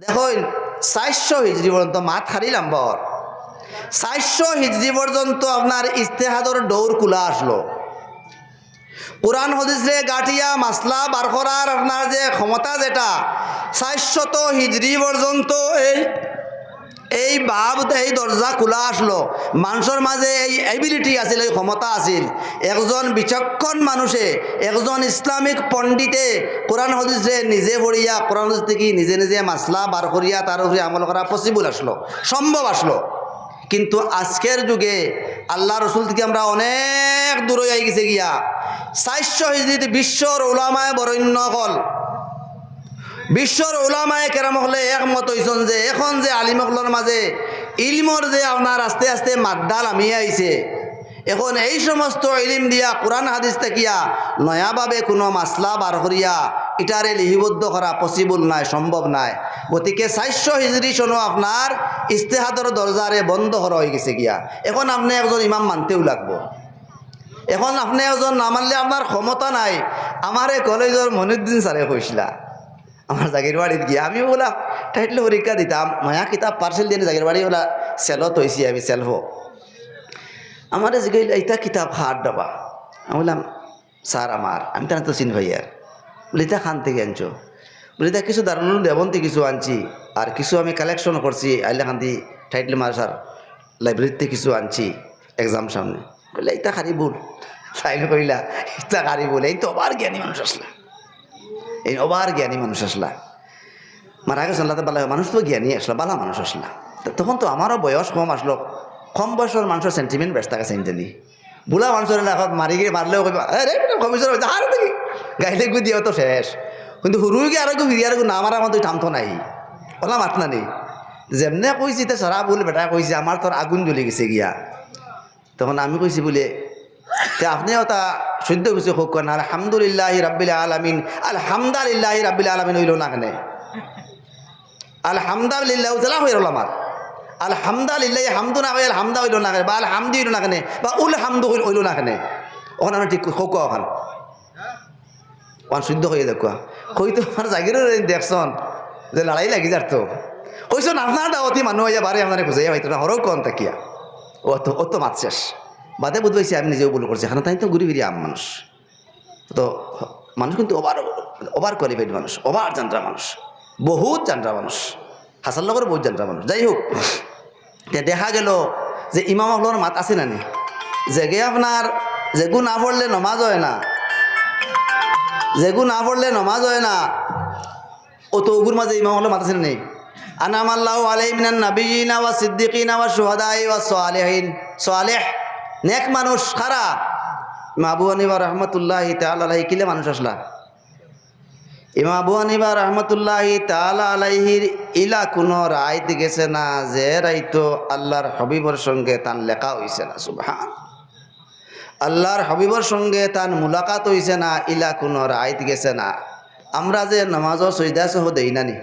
দেখুন চারশো হিজড়ি পর্যন্ত মাত হারিলাম বর। চারশো হিজড়ি পর্যন্ত আপনার ইস্তেহাদর ডৌর কুলা আসলো। কোরআন হদিসে গাঠিয়া মাসলা বার করার আপনার যে ক্ষমতা যেটা, চারশত হিজড়ি পর্যন্ত এই এই ভাব এই দরজা খোলা আসলো। মানুষের মাঝে এই এবিলিটি আছিল, এই ক্ষমতা আছিল। একজন বিচক্ষণ মানুষে, একজন ইসলামিক পণ্ডিতে কোরআন হদিসে নিজে পড়িয়া কোরআন হদিস থেকে নিজে নিজে মাসলা বার করিয়া তার উপরে আমল করা পসিবল আসলো সম্ভব আসলো। কিন্তু আজকের যুগে আল্লাহ রসুল থেকে আমরা অনেক দূরে গেছে গিয়া। চারশো হিজড়িতে বিশ্বর ওলামায় বরণ্য হল বিশ্বর ওলামায় কেরাম হলে একমত হইছন যে এখন যে আলিমকলর মাঝে ইলমর যে আপনার আস্তে আস্তে মাদ্দাল আমি আইছে, এখন এই সমস্ত ইলিম দিয়া কোরআন হাদিস থাকিয়া নয়াভাবে কোনো মাসলা বার করিয়া ইটারে লিহিবদ্ধ করা পসিবল নাই, সম্ভব নাই। গতিকে চারশো হিজড়ি সনো আপনার ইস্তেহাদর দরজারে বন্ধ করা হয়ে গেছে গিয়া। এখন আপনি একজন ইমাম মানতেও লাগবো। এখন আপনি একজন না মানলে আপনার ক্ষমতা নাই। আমারে কলেজের মনিউদ্দিন স্যারে কইছিলা আমার জাগির বাড়িত গিয়া আমি বলা টাইটলে পরীক্ষা দিতাম, মায়া কিতাব পার্সেল দিয়ে জাগির বাড়ি ওলা সেলত হয়েছি আমি সেলফ আমার জিগাইল এইটা কিতাব হাট ডাবা আমি বললাম স্যার আমার আমি তার তো চিন ভাইয়ার বলি তা খান থেকে আনছো। বলি তা কিছু দারুণ দেবন্তি কিছু আনছি আর কিছু আমি কালেকশন করছি আইলে খান্তি টাইটল মার্সার লাইব্রেরিতে কিছু আনছি এক্সাম সামনে। বললে এইটা খারি ভুল ফাইল কইলা ইতা খারি ভুল এই তো আবার জ্ঞানী মানুষ আসলা এই অবার জ্ঞানী মানুষ আসলা মারা গেছে আল্লাহ বালা মানুষ তো জ্ঞানী আসলা বালা মানুষ আসলা তখন তো আমারও বয়স কম আসলো কম বয়সের মানুষের সেন্টিমেন্ট ব্যস্ত থাকে সেন্টানি বুড়া মানুষের এলাকাত মারি গিয়ে মারলেও কমিশন হয়েছে দেখি গাইলে গু দিয়েও তো শেষ। কিন্তু হুরুই গিয়ে আর ফিরি আর না মারা মতো থামতো নাই ওলা মাত না নেই যেমনে কইছি তে সারা বলে বেটা কইছে আমার তোর আগুন জ্বলি গেছে গিয়া। তখন আমি কইছি বলে, তে আপনিও তা সদ্য কিছু হোক না, আলহামদুলিল্লাহ রাব্বিল আলামিন, আলহামদুলিল্লাহ রাব্বিল আলামিন হইল না কেনে? আলহামদুলিল্লাহ উজলা হয়ে রল আমার। আলহামদুলিল্লাহ হামদু না কই হামদা হইল না কেনে? বা আলহামদি হইল না কেনে? বা উল হামদু হইল হইল না কেনে? ওখানে আমি ঠিক হোক ওখান ওখান শুদ্ধ হয়ে দেখুয়া কই তো আমার জাগিরও দেখছন যে লড়াই লাগি যার তো। কইছো আপনার দাওয়াতি মানুহ হয়ে বারে আপনার খুঁজে হয়তো না হরক কন তাকিয়া ও তো ও তো মাত শেষ। বাদে বুধ পাইছি আমি নিজেও ভুল করছি। এখানে তাই তো ঘুরি ফিরি আম মানুষ। তো মানুষ কিন্তু ওভার ওভার কোয়ালিফাইড মানুষ, ওভার জানরা মানুষ, বহুত জানরা মানুষ হাসার লগর বহুত জানরা মানুষ। যাই হোক দেখা গেল যে ইমাম হলোর মাত আছে না নি? যেগে আপনার, জেগু না পড়লে নমাজ হয় না। জেগু না পড়লে নমাজ হয় না। ও তো ওগুর মাঝে ইমাম হলো মাত আছে না নেই আনাম আল্লাহ আলাই মিনান নাবিয়িনা ওয়া সিদ্দিকিনা ওয়া শুহাদাই ওয়া সালেহিন। সালেহ নেক মানুষ ইমা আবু হানিফা রহমতুল্লাহ তাল আলাহি কিলে মানুষ আসলা? ইমা আবু হানিফা রহমতুল্লাহ তাল ইলা কোনো রায়ত গেছে না যে রাইতো আল্লাহর হবিবর সঙ্গে তান লেখা হইছে না, সুবহান। আল্লাহর হবিবর সঙ্গে তান মুলাকাত হইছে না, ইলা কোনো রায়ত গেছে না। আমরা যে নমাজ সৈদা সহ দেই নানি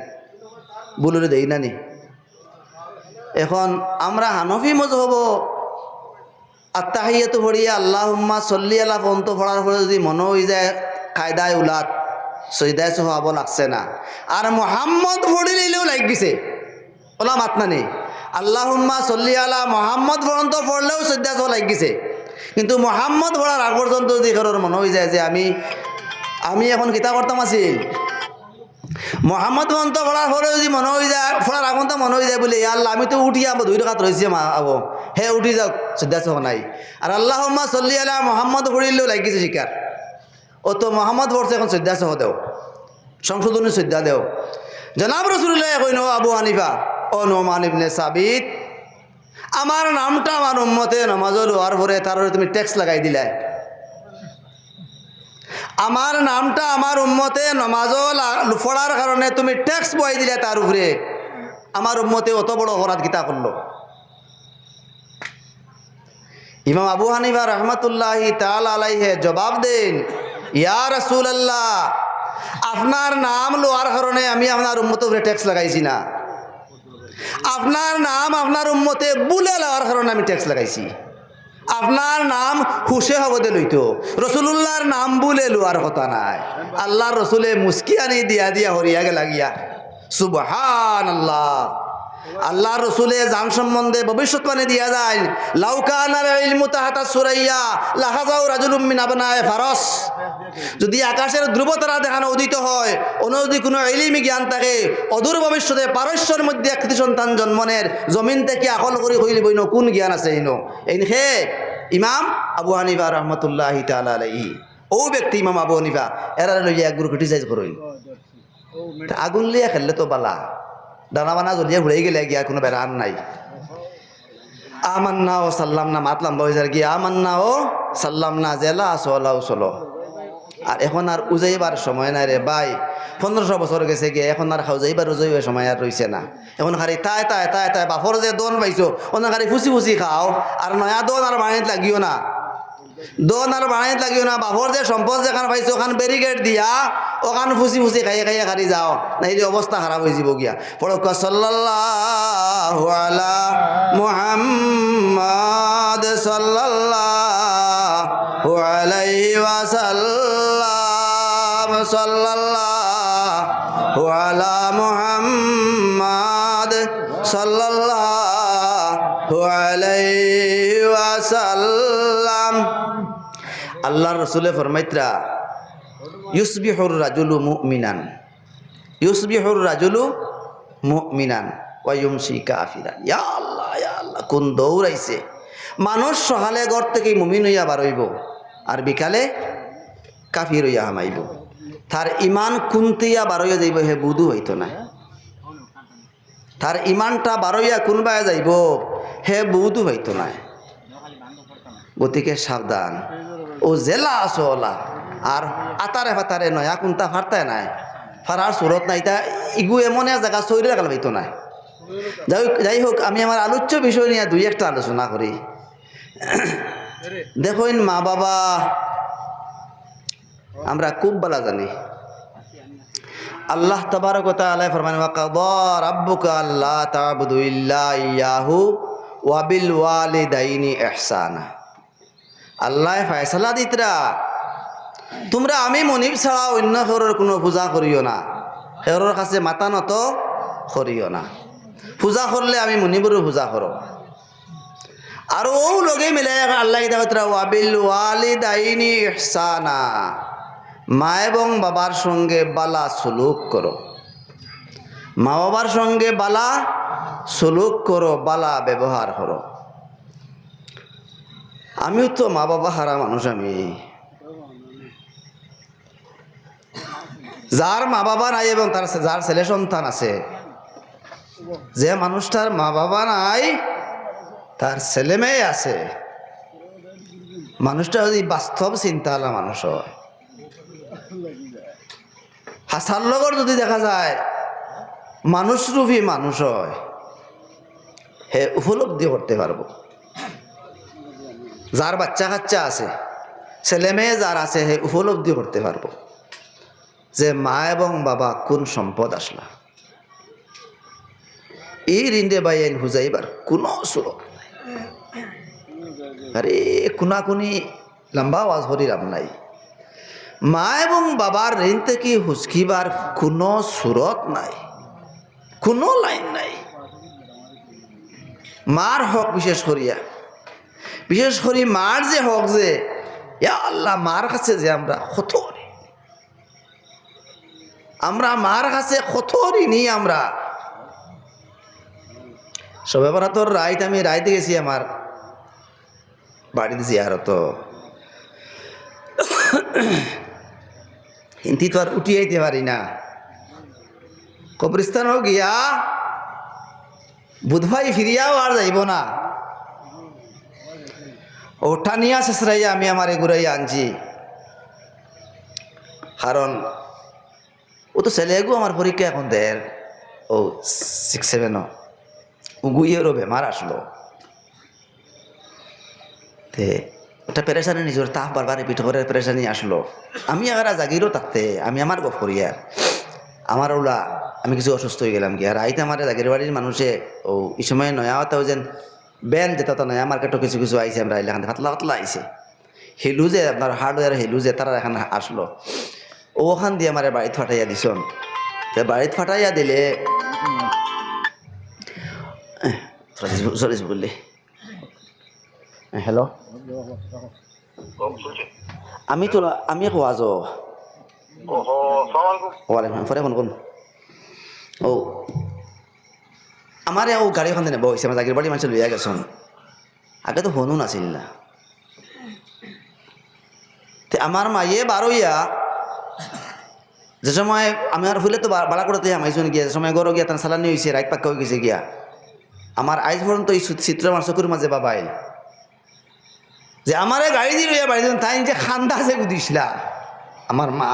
বুলুরে দেই নানি এখন আমরা হানফি মজহব আত্মাহিয়াতো পড়িয়া আল্লাহ হুম্মা চল্লি আল্লাহ পন্ত পড়ার পরে যদি মনে হয়ে যায় কায়দায় উলাত সৈদায় সহাব লাগছে না। আর মোহাম্মদ পড়ি নিলেও লাগ গেছে ওলা নেই আল্লাহ হুম্মা চল্লি আল্লাহ মোহাম্মদ পর্যন্ত পড়লেও সৈদা সহ লাগ গেছে কিন্তু মোহাম্মদ পড়ার আগ পর্যন্ত যদি কারোর মনে হয়ে যায় যে আমি আমি এখন কিতাব করতাম আছিল মোহাম্মদ পর্যন্ত পড়ার পরে যদি মনে হয়ে যায় পড়ার আগন্ত মনে হয়ে যায় বলে আল্লাহ আমি তো উঠি আবো দুই টাকাত রয়েছে মা আবো হে উঠি যাওক শ্রদ্ধা সহ নাই। আর আল্লাহ চল্লি আল্লাহ মোহাম্মদ পড়িলেও লাগিছে শিকার ও তো মোহাম্মদ পড়ছে এখন শ্রদ্ধা সহ দেও, সংশোধনী শ্রদ্ধা দেও। জনাব রসুল্লাহ কইন আবু হানিফা ও নোমান ইবনে সাবিত আমার নামটা আমার উম্মতে নমাজ লোয়ার পরে তার তুমি ট্যাক্স লাগাই দিলে। আমার নামটা আমার উম্মতে নমাজ পড়ার কারণে তুমি ট্যাক্স বই দিলে তার উপরে আমার উম্মতে অত বড় অপরাধ গীতা করল ইমাম আবু হানিফা রহমতুল্লাহ তাল আলাইহে জবাব দেন, ইয়া রসুল আল্লাহ আপনার নাম লোয়ার কারণে আমি আপনার উম্মত উপরে ট্যাক্স লাগাইছি না। আপনার নাম আপনার উম্মতে বুলে লওয়ার কারণে আমি ট্যাক্স লাগাইছি। আপনার নাম হুসে হবদে লইতো। রসুল্লাহর নাম বুলে লোয়ার কথা নাই। আল্লাহর রসুলে মুস্কি আনি দিয়া দিয়া হরিয়া লাগিয়া। সুবহান আল্লাহ আল্লাহ রসুলে জান সম্বন্ধে ভবিষ্যৎবাণী দিয়া যায় তাহাতা সুরাইয়া যদি আকাশের ধ্রুবতারা দেখানো উদিত হয়, অন্য যদি কোনো এলিমি জ্ঞান থাকে, অদূর ভবিষ্যতে পারস্যর মধ্যে একটি সন্তান জন্মনের জমিন থেকে আকল করি হইলে বইন কোন জ্ঞান আছে ইনো এই হে ইমাম আবু হানিফা রহমতুল্লাহ তালা ও ব্যক্তি ইমাম আবু হানিফা এরা লইয়া একগুলো ক্রিটিসাইজ করইন তা আগুন লিয়া খেললে তো বালা। দানা বানা জ্বলিয়ে ঘুরে গেলে গিয়া কোনো বেড়ান নাই। আমান্না ও সাল্লাম না মাতলাম বয়সার গিয়া আমান্না ও সাল্লাম না জেলা চলাও চলো। আর এখন আর উজাইবার সময় নাই রে ভাই, পনেরোশো বছর গেছে গিয়ে, এখন আর খাও যাইবার উজাইবার সময় আর রইছে না। এখন খালি তাই তাই তাই তাই, বাপর যে দন পাইছো ওনার খালি ফুসি ফুসি খাও, আর নয়া দন আর বাণিত লাগিও না। দন আর বাণিত লাগিও না, বাপর যে সম্পদ যেখান পাইছো, ওখান ব্যারিকেড দিয়া ওখান ফুসি ফুসি খাইয়ে খাইয়ে খালি যাও। না এই যে অবস্থা খারাপ হয়ে যাব গিয়া। পড়ক সাল্লাল্লাহু আলা মুহাম্মাদ সাল্লাল্লাহু আলাইহি ওয়াসাল্লাম সাল্লাল্লাহু আলা মুহাম্মাদ সাল্লাল্লাহু আলাইহি ওয়াসাল্লাম। আল্লাহর রসুলে ফরমাইত্রা ইউসবিহুর রাজুলু মুমিনান। ইউসবিহুর রাজুলু মুমিনান। ওয়ায়ুমসি কাফিরান। ইয়া আল্লাহ ইয়া আল্লাহ, কোন দৌড়াইছে। মানুষ সহালে ঘর থেকে মুমিন হইয়া বারইব আর বিকালে কাফির হইয়া হামাইব। তার ইমান কুন্তিয়া বারইয়া যাইব, হে বুধু হইতো না। তার ইমানটা বারইয়া কোনবায় যাইব, হে বুধু হইতো না। গতিকে সাবধান। ও জেলা আছো ওলা। আর আতারে ফাতারে নয়া কোনটা ফারতায় নাই। ফারার সুরত নাই, তা ইগু এমন জায়গা চৈরে রাখাল পাইতো নাই। যাই যাই হোক, আমি আমার আলোচ্য বিষয় নিয়ে দুই একটা আলোচনা করি। দেখুন, মা বাবা, আমরা খুব ভালো জানি। আল্লাহ তবারক তাআলা ফরমান, ওয়া কাদা রাব্বুকা আল্লা তা'বুদু ইয়াহু ওয়া বিল ওয়ালিদাইনি ইহসানা। আল্লাহ ফয়সালা দিতরা তোমরা আমি মনিব ছাড়া অন্য ঘরের কোনো পূজা করিও না। হেরর কাছে মাতা নত করিও না। পূজা করলে আমি মনিবরও পূজা করো আর ও লগে মিলে আল্লাহ ওয়াবিল ওয়ালিদাইনি ইহসানা মা এবং বাবার সঙ্গে বালা সুলুক করো। মা বাবার সঙ্গে বালা সুলুক করো, বালা ব্যবহার করো। আমিও তো মা বাবা হারা মানুষ আমি। যার মা বাবা নাই এবং তার যার ছেলে সন্তান আছে, যে মানুষটার মা বাবা নাই, তার ছেলে মেয়ে আছে, মানুষটা যদি বাস্তব চিন্তাওয়ালা মানুষ হয়। হাসার লগর যদি দেখা যায়, মানুষরূপী মানুষ হয়, হে উপলব্ধি করতে পারব। যার বাচ্চা কাচ্চা আছে, ছেলে মেয়ে যার আছে, হে উপলব্ধি করতে পারব। যে মা এবং বাবা কোন সম্পদ আসলা? এই রিন্দে বাইন হুজাইবার কোনো সুরত নাই। আরে কুনাকুনি লম্বা আওয়াজ হরিরাম নাই। মা এবং বাবার ঋণ থেকে হুসকিবার কোনো সুরত নাই, কোনো লাইন নাই। মার হক বিশেষ করিয়া, বিশেষ করে মার যে হক যে আল্লাহ, মার কাছে যে আমরা ঋণী। আমরা মার কাছে কত ঋণী আমরা। সবে তোর রাইত আমি রাইতে গেছি আমার। বাড়িতে জিয়ারত। হিন্দি তো আর উঠিয়াইতে পারি না। কবরিস্তানও গিয়া বুধভাই ফিরিয়াও আর যাইব না। ওঠা নিয়ে আমি আমার এগুড়াইয়া আনছি। কারণ ও তো ছেলেগু আমার পরীক্ষা এখন দেয় ও সিক্স সেভেনও উগুইয়েরও বেমার আসলো। তে, ওটা পেরেশানি নিজের তাপ বারবার পিঠ করে পেরেশানি আসলো। আমি আগারা জাগিরও থাকতে আমি আমার গপ করি আর। আমার ওলা, আমি কিছু অসুস্থ হয়ে গেলাম কি আর। আইতে আমার জাগির বাড়ির মানুষে, ও এই সময় নয়া হতাও যেন বেন যেটা তো নয়া মার্কেটও কিছু কিছু আইছে, আমরা এলাকান পাতলা পাতলা আইছে। হেলু যে, আপনার হার্ডওয়্যার হেলু যে, তারা এখানে আসলো। ওখান দিয়ে আমার বাড়িতে ফাটাইয়া দিছন। তে বাড়িত ফাটাইয়া দিলে সরি বললি। হ্যালো? আমি তো আমি কোয়াজ ওয়ালাইকুম ফোন করুন ও। আমার ও গাড়ী এখন নেব হৈছে আমাৰ জাগিৰ বাৰী মানুহ লৈ গেছোন। আগেতো ফোনো নাছিল না। তে আমার মায়ে বারোইয়া যে সময় আমি আর ফুলে তো বাড়া করতে আমাইছুন গিয়া সময় গরো গিয়া তার সালানি হয়েছে রাইট পাক্কা হয়ে গেছে গিয়া? আমার আইজ পর্যন্ত এই চিত্র আমার চকুর মাঝে বাবাইল যে আমারে গাড়ি দিয়ে লইয়া বাড়ি তাই যে খান্দা যে বুঝিছিলা আমার মা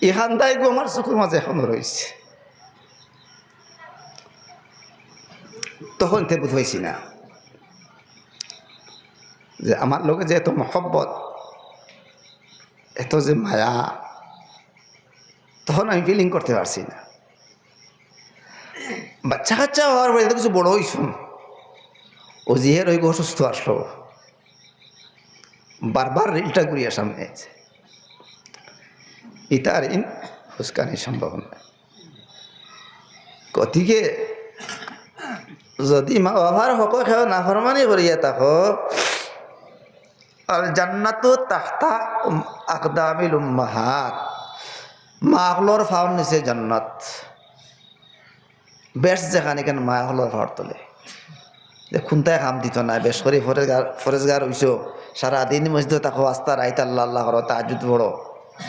এই খান্দাই গো আমার চকুর মাঝে এখনও রয়েছে তখন তে বুঝ হয়েছি না। যে আমার লোকে যে এত মহব্বত এত যে মায়া, তখন আমি ফিলিং করতে পারছি না। বাচ্চা কাচ্চা হওয়ার পরে কিছু বড় হইছুন ও জিহে রইব অসুস্থ আসলো। বারবার রিলটা ঘুরিয়া সামনে আছে ইতার ইন ফুসকানি সম্ভব নয় গতিকে, যদি মা বাবার হক সেও নাফরমানি করিয়া থাকো আর জান্নাতো তাহতা আকদামিল উম্মাহাত। মাহলর ফাউন নিচে জান্নাত। বেশ যেখানে কেন মাহলর ফাওয়ার তোলে। খুনতায় কাম দিত না, বেশ করে ফরেজগার হইছো। সারাদিন মসজিদে তাকো আস্তা রাইত আল্লাহ আল্লাহ করো তাজুদ বড়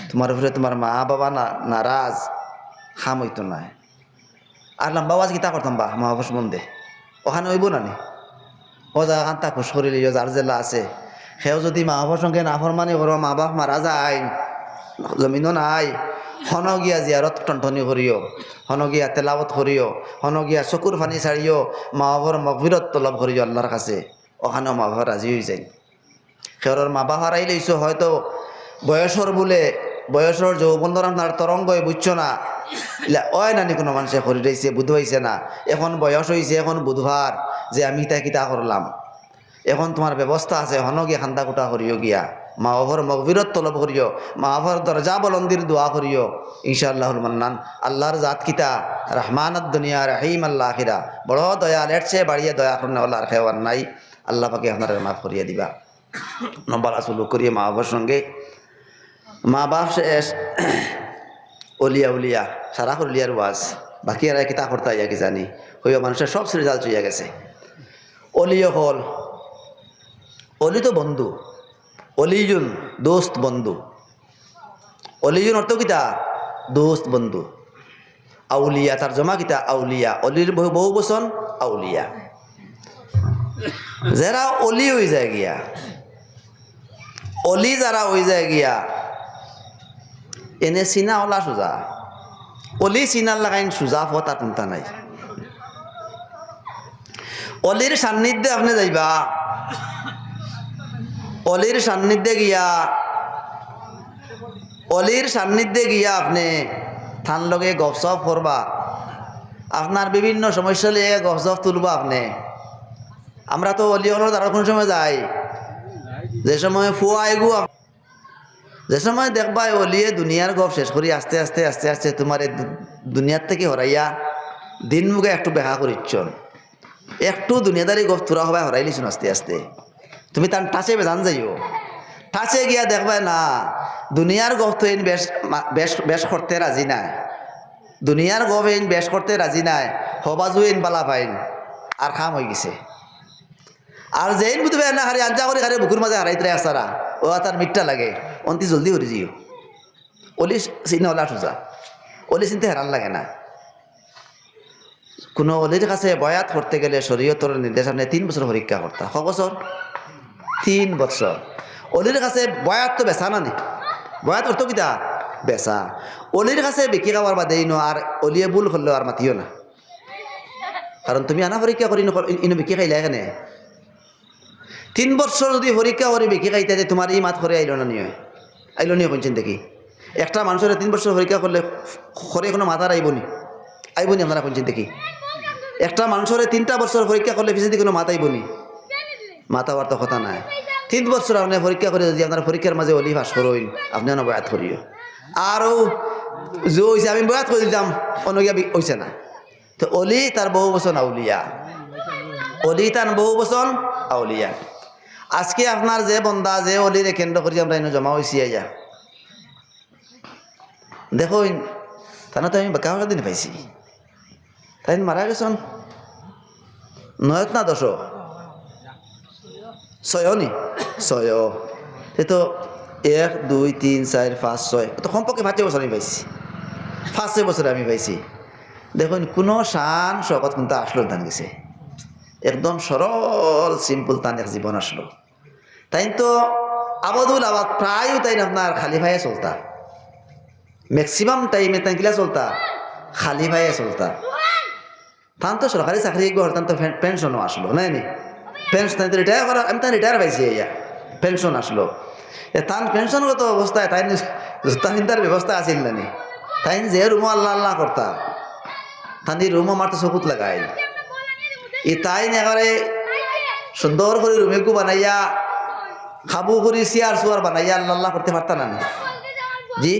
তোমার উপরে তোমার মা বাবা না, নারাজ, খাম হইতো না। আর লম্বা আওয়াজ গীতা করতাম বা মহাপুষ মন্দে? ওখানে হইব না নি? ও জায়গা তা খুশ করিলি যার জেলা আছে। সেও যদি মা বাবার সঙ্গে নাফরমানি করো মা বাপ মারা যায়। জমিনও নাই। হন গিয়া জিয়ারত টনটনি করিও হন গিয়া তেলাবত করিও হন গিয়া চকুর ফানি ছাড়িও মা বাবার মগবিরত তলব করিও আল্লাহর কাছে। ওখানেও মা বাবা রাজি হয়ে যায়। সেওর মা বাবা হারাই লইছো হয়তো বয়সর বলে বয়সর যৌবন্ধর আপনার তরঙ্গই বুঝছ না? ওই নানি, কোনো মানুষে করি রয়েছে বুধ হয়েছে না? এখন বয়স হয়েছে এখন বুধবার যে আমি তা কিতা করলাম এখন তোমার ব্যবস্থা আছে হন গিয়া খান্দা কুটা করিও গিয়া। মা বাবার মগবিরত তলব করিও, মা বাবার দরজা বলন্দির দোয়া করিও। ইনশাআল্লাহুল মান্নান, আল্লাহর জাত কিতা? রহমানত দুনিয়া, রহিম আল্লাহ আখিরা। বড় দয়া লেটছে বাড়িয়ে দয়া করনে আল্লাহর খেওয়ার নাই। আল্লাহ পাকে আপনার মাফ করিয়ে দিবা। নম্বর আসল করিয়ে মা বাবার সঙ্গে। মা বাপ শেষ অলিয়া উলিয়া সারা উলিয়ার ওয়াজ। বাকি আর কিতা করতে ইয়া কি জানি। হইয়া মানুষের সব রেজাল্ট চইয়া গেছে। অলিও হল অলি তো বন্ধু অলিজুন দোস্ত বন্ধু। অলিজুন অর্থ কিতা দোস্ত বন্ধু। আউলিয়া, তার জমা কিতা আউলিয়া। অলির বহু বচন, আউলিয়া। যারা অলি হয়ে যায় গিয়া, অলি যারা হয়ে যায় গিয়া, এনে চিনা ওলা সোজা। অলি চিনার লাগাইন সোজা ফ তার নাই। অলির সান্নিধ্যে আপনি যাইবা অলির সান্নিধ্যে গিয়া, অলির সান্নিধ্যে গিয়া আপনি থান লগে গপসপ করবা। আপনার বিভিন্ন সমস্যা লিয়ে গপসপ তুলবা আপনি। আমরা তো অলি হলো তারা কোন সময় যাই। যে সময় ফুয়া আপ- যে সময় দেখবা অলিয়ে দুনিয়ার গপ শেষ করি, আস্তে আস্তে আস্তে আস্তে তোমার দুনিয়ার থেকে হরাইয়া দিন মুখে একটু বেহা করিচ্ছন। একটু দুনিয়াদারি গপ তোরা হবাই হরাইলিছুন আস্তে আস্তে। তুমি তার টাচে বেজান যাইও। টাচে গিয়া দেখবে না, দুনিয়ার এন বেশ বেশ বেশ করতে রাজি নাই। দুনিয়ার গপ এন বেশ করতে রাজি নাই হবাজু এন বালা পাইন, আর খাম হয়ে গেছে। আর যেইন বুঝবে না হারি আঞ্জা করে হারে বুকুর মাঝে হারাইতে আসারা ও তার মিটটা লাগে, অন্তি জলদি হরি জিও। অলি চিনে ওলা সোজা অলি চিনতে হেরান লাগে না। কোনো অলির কাছে বয়াত করতে গেলে শরীয়তর নির্দেশনে তিন বছর পরীক্ষা করতা ক বছর তিন বছর। অলির কাছে বয়াত তো বেচা না নি? বয়াত অর্থ কিতা? বেচা। অলির কাছে বিক্রি খাওয়ার বাদে ইনো আর অলিয়ে ভুল করলেও আর মাতিও না। কারণ তুমি আনা পরীক্ষা করি ইনো বিক্রি খাইলে কেনে? তিন বছর যদি পরীক্ষা করে বিক্রি খাইতে তোমার এই মাত করে আইল না নিয়ে। আইল নিয়ে কোনছেন দেখি একটা মানুষের তিন বছর পরীক্ষা করলে করে কোনো মাথার আইবনি আইবনি আপনারা কোনছেন দেখি একটা মানুষের তিনটা বছর পরীক্ষা করলে পিছিয়ে কোনো মাথা আইবনি মাথা হওয়ার তো কথা নাই। তিন বছর আপনি পরীক্ষা করে যদি আপনার পরীক্ষার মাঝে অলি ফাঁস করইন আপনি অনেক বয়াত করিও। আরও যে হয়েছে আমি বয়াত করে দিতাম অনগিয়া হয়েছে না। তো অলি তার বহু বছর আউলিয়া। অলি তার বহু বছর আউলিয়া। আজকে আপনার যে বন্দা, যে অলিরে কেন্দ্র করি আমরা এনে জমা হয়েছি যা দেখো তানা তো আমি বাঁকা দিন পাইছি। তাই মারা গেছন। নয়ত না দশ। ছয় নি ছয় সে তো এক, দুই, তিন চার পাঁচ, ছয়। তো কমপক্ষে পাঁচ বছর আমি পাইছি। পাঁচ বছর আমি পাইছি। দেখুন কোনো শান শকত কিন্তু আসলো তান গেছে। একদম সরল সিম্পল তান এক জীবন আসলো। তাই তো আবাদুল আবাদ প্রায় তাই আপনার খালি ভাইয়ে চলতা। ম্যাক্সিমাম টাইমে তাই কিলা চলতা? খালি ভাইয়ে চলতা। তান তো সরকারি চাকরি গড় তান তো পেনশনও আসলো, নাই নি? পেনশন রিটায়ার করা, আমি তাই রিটায়ার পাইছি ইয়া পেনশন আসলো। তান পেনশনগত অবস্থায় তাই জুতা চিন্তার ব্যবস্থা আছিল নানি তাই যে রুমো আল্লাহ আল্লাহ করতা। তানি রুমো আমার তো চকুত লাগাই ই তাই এবারে সুন্দর করে রুমেকু বানাইয়া, খাবু করি, চেয়ার চুয়ার বানাইয়া আল্লাহ আল্লাহ করতে পারতা না নি? জি?